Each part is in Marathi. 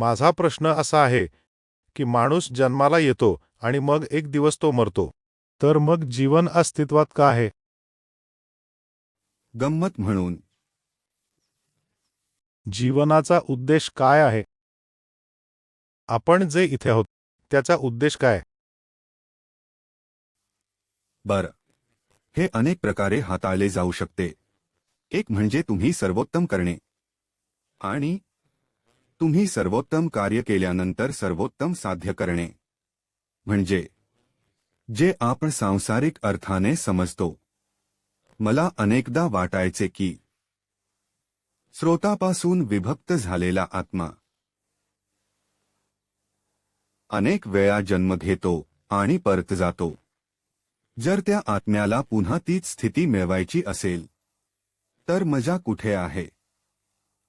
माझा प्रश्न असा आहे की माणूस जन्माला येतो आणि मग एक दिवस तो मरतो. तर मग जीवन अस्तित्वात का आहे? गंमत म्हणून. जीवनाचा उद्देश काय आहे? आपण जे इथे आहोत त्याचा उद्देश काय? बर. हे अनेक प्रकारे हाताळले जाऊ शकते. एक म्हणजे तुम्ही सर्वोत्तम करणे. आणि तुम्ही सर्वोत्तम कार्य केल्यानंतर सर्वोत्तम साध्य करणे. म्हणजे जे आपण सांसारिक अर्थाने समजतो. मला अनेकदा वाटायचे की स्रोतापासून विभक्त झालेला आत्मा. अनेक वेळा जन्म घेतो आणि परत जातो. जर त्या आत्म्याला पुन्हा तीच स्थिती मिळवायची असेल तर मजा कुठे आहे?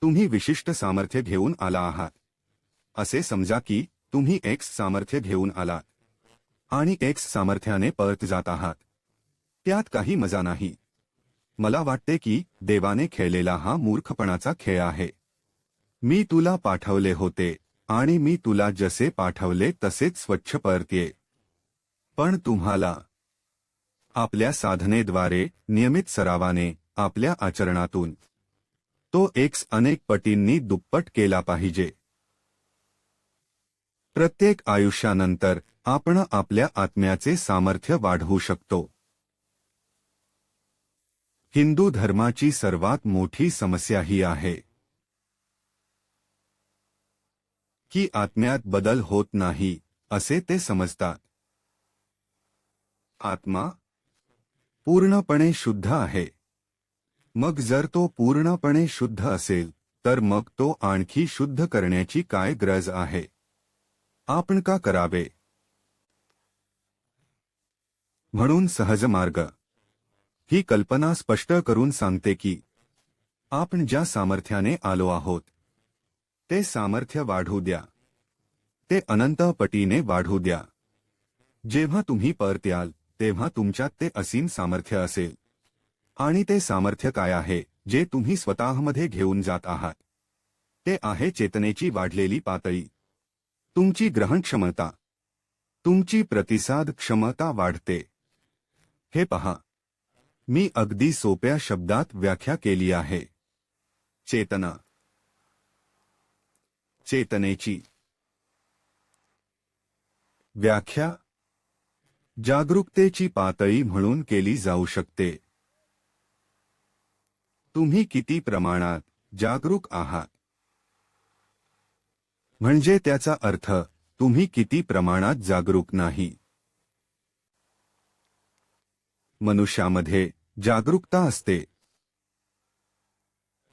तुम्ही विशिष्ट सामर्थ्य घेऊन आला आहात. असे समजा की तुम्ही एक्स सामर्थ्य घेऊन आलात आणि एक्स सामर्थ्याने परत जात आहात. त्यात काही मजा नाही. मला वाटते की देवाने खेळलेला हा मूर्खपणाचा खेळ आहे. मी तुला पाठवले होते आणि मी तुला जसे पाठवले तसेच स्वच्छ परतये. पण तुम्हाला आपल्या साधनेद्वारे नियमित सरावाने आपल्या आचरणातून तो एक्स अनेक पटींनी दुप्पट केला पाहिजे. प्रत्येक आयुष्यानंतर आपण आपल्या आत्म्याचे सामर्थ्य वाढवू शकतो. हिंदू धर्माची सर्वात मोठी समस्या ही आहे. की आत्म्यात बदल होत नाही असे ते समजतात. आत्मा पूर्णपणे शुद्ध आहे. मग जर तो पूर्णपणे शुद्ध असेल तर मग तो आणखी शुद्ध करण्याची काय गरज आहे? आपण का करावे? म्हणून सहज मार्ग. ही कल्पना स्पष्ट करून सांगते की आपण ज्या सामर्थ्याने आलो आहोत ते सामर्थ्य वाढू द्या. ते अनंत पटीने वाढू द्या. जेव्हा तुम्ही परत्याल तेव्हा तुमच्यात ते असीम सामर्थ्य असेल. आणि ते सामर्थ्य काय आहे जे तुम्ही स्वतःमध्ये घेऊन जात आहात? ते आहे चेतनेची वाढलेली पातळी. तुमची ग्रहण क्षमता तुमची प्रतिसाद क्षमता वाढते. हे पहा. मी अगदी सोप्या शब्दात व्याख्या केली आहे. चेतना. चेतनेची. व्याख्या. जागरूकतेची पातळी म्हणून केली जाऊ शकते. तुम्ही किती प्रमाणात जागरूक आहात? म्हणजे त्याचा अर्थ तुम्ही किती प्रमाणात जागरूक नाही? मनुष्यामध्ये जागरूकता असते.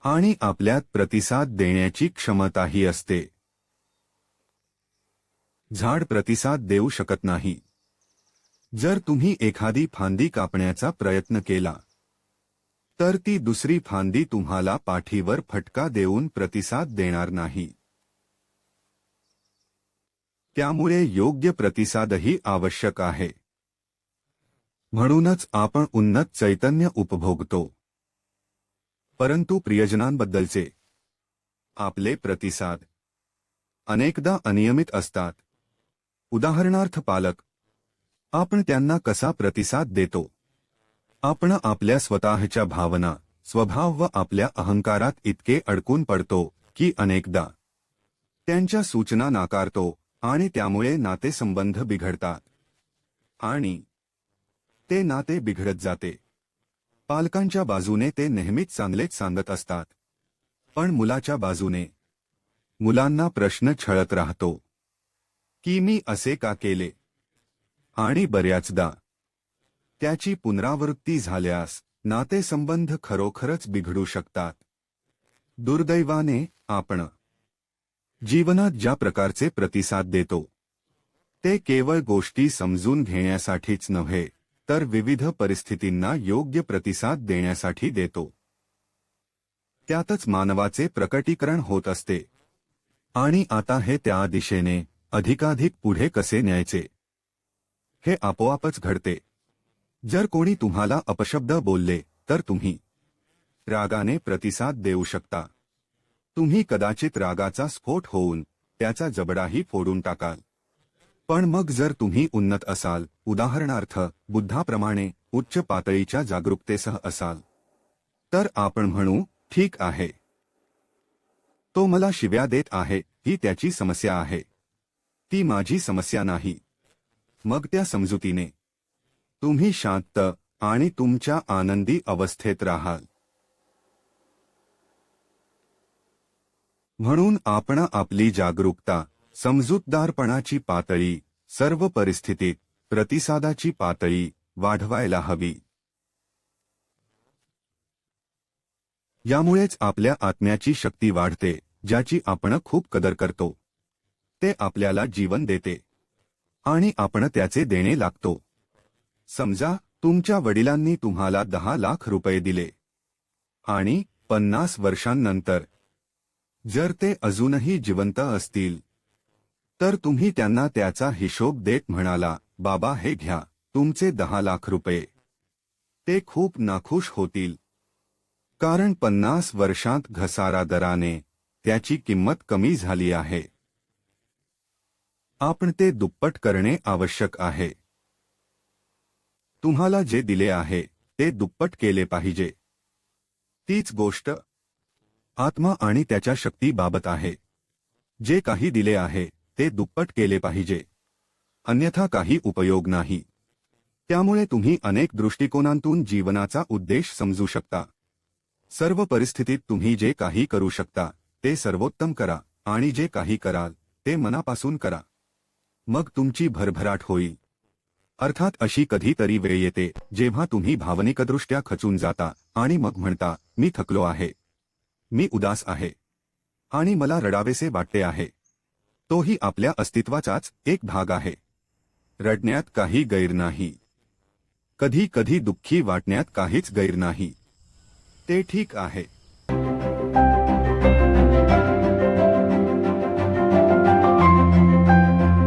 आणि आपल्यात प्रतिसाद देण्याची क्षमताही असते. झाड प्रतिसाद देऊ शकत नाही. जर तुम्ही एखादी फांदी कापण्याचा प्रयत्न केला तर ती दुसरी फांदी तुम्हाला पाठीवर फटका देऊन प्रतिसाद देणार नाही. त्यामुळे योग्य प्रतिसादही आवश्यक आहे. म्हणूनच आपण उन्नत चैतन्य उपभोगतो. परंतु प्रियजनांबद्दलचे आपले प्रतिसाद अनेकदा अनियमित असतात. उदाहरणार्थ पालक आपण त्यांना कसा प्रतिसाद देतो? आपण आपल्या स्वतःच्या भावना स्वभाव व आपल्या अहंकारात इतके अडकून पडतो की अनेकदा त्यांच्या सूचना नाकारतो आणि त्यामुळे नातेसंबंध बिघडतात. आणि ते नाते बिघडत जाते. पालकांच्या बाजूने ते नेहमीच चांगलेच सांगत असतात. पण मुलाच्या बाजूने मुलांना प्रश्न छळत राहतो. की मी असे का केले? आणि बऱ्याचदा त्याची पुनरावृत्ती झाल्यास नातेसंबंध खरोखरच बिघडू शकतात. दुर्दैवाने आपण जीवनात ज्या प्रकारचे प्रतिसाद देतो ते केवळ गोष्टी समजून घेण्यासाठीच नव्हे तर विविध परिस्थितींना योग्य प्रतिसाद देण्यासाठी देतो. त्यातच मानवाचे प्रकटीकरण होत असते. आणि आता हे त्या दिशेने अधिकाधिक पुढे कसे न्यायचे? हे आपोआपच घडते. जर कोणी तुम्हाला अपशब्द बोलले तर तुम्ही रागाने प्रतिसाद देऊ शकता. तुम्ही कदाचित रागाचा स्फोट होऊन त्याचा जबडाही फोडून टाकाल. पण मग जर तुम्ही उन्नत असाल उदाहरणार्थ बुद्धाप्रमाणे उच्च पातळीच्या जागरूकतेसह असाल तर आपण म्हणू ठीक आहे. तो मला शिव्या देत आहे ही त्याची समस्या आहे. ती माझी समस्या नाही. मग त्या समजुतीने तुम्ही शांत आणि तुमच्या आनंदी अवस्थेत राहाल. म्हणून आपण आपली जागरूकता समजूतदारपणाची पातळी सर्व परिस्थितीत प्रतिसादाची पातळी वाढवायला हवी. यामुळेच आपल्या आत्म्याची शक्ती वाढते ज्याची आपण खूप कदर करतो. ते आपल्याला जीवन देते. आणि आपण त्याचे देणे लागतो. समजा तुमच्या वडिलांनी तुम्हाला दहा लाख रुपये दिले. आणि पन्नास वर्षांनंतर जर ते अजूनही जिवंत असतील तर तुम्ही त्यांना त्याचा हिशोब देत म्हणाला बाबा हे घ्या तुमचे दहा लाख रुपये. ते खूप नाखुश होतील. कारण पन्नास वर्षांत घसारा दराने त्याची किंमत कमी झाली आहे. आपण ते दुप्पट करणे आवश्यक आहे. तुम्हाला जे दिले आहे ते दुप्पट केले पाहिजे. तीच गोष्ट आत्मा आणि त्याच्या शक्तीबाबत आहे. जे काही दिले आहे ते दुप्पट केले पाहिजे. अन्यथा काही उपयोग नाही. त्यामुळे तुम्ही अनेक दृष्टिकोनांतून जीवनाचा उद्देश समजू शकता. सर्व परिस्थितीत तुम्ही जे काही करू शकता ते सर्वोत्तम करा आणि जे काही कराल ते मनापासून करा. मग तुमची भरभराट होईल. अर्थात अशी कधीतरी वेळ येते जेव्हा तुम्ही भावनिकदृष्ट्या खचून जाता आणि मग म्हणता मी थकलो आहे. मी उदास आहे. आणि मला रडावेसे वाटते आहे. तोही आपल्या अस्तित्वाचाच एक भाग आहे. रडण्यात काही गैर नाही. कधी कधी दुःखी वाटण्यात काहीच गैर नाही. ते ठीक आहे.